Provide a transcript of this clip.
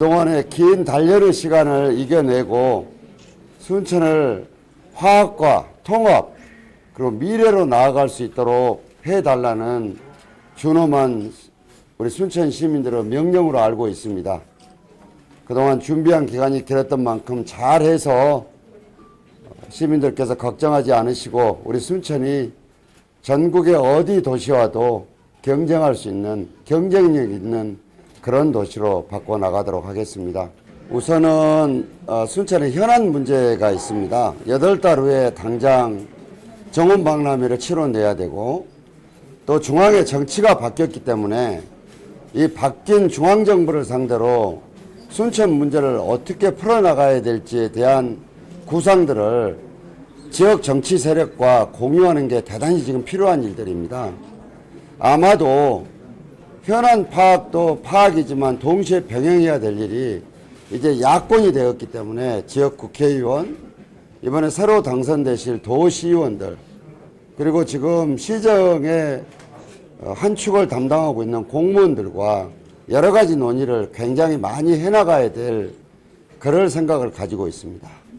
그동안의 긴 단련의 시간을 이겨내고 순천을 화학과 통합 그리고 미래로 나아갈 수 있도록 해달라는 준엄한 우리 순천 시민들의 명령으로 알고 있습니다. 그동안 준비한 기간이 길었던 만큼 잘해서 시민들께서 걱정하지 않으시고 우리 순천이 전국의 어디 도시와도 경쟁할 수 있는 경쟁력 있는 그런 도시로 바꿔 나가도록 하겠습니다. 우선은 어, 순천에 현안 문제가 있습니다. 여덟 달 후에 당장 정원 박람회를 치러내야 되고 또 중앙의 정치가 바뀌었기 때문에 이 바뀐 중앙 정부를 상대로 순천 문제를 어떻게 풀어나가야 될지에 대한 구상들을 지역 정치 세력과 공유하는 게 대단히 지금 필요한 일들입니다. 아마도 현안 파악도 파악이지만 동시에 병행해야 될 일이 이제 야권이 되었기 때문에 지역 국회의원, 이번에 새로 당선되실 도시의원들, 그리고 지금 시정의 어, 한 축을 담당하고 있는 공무원들과 여러 가지 논의를 굉장히 많이 해나가야 될 그럴 생각을 가지고 있습니다.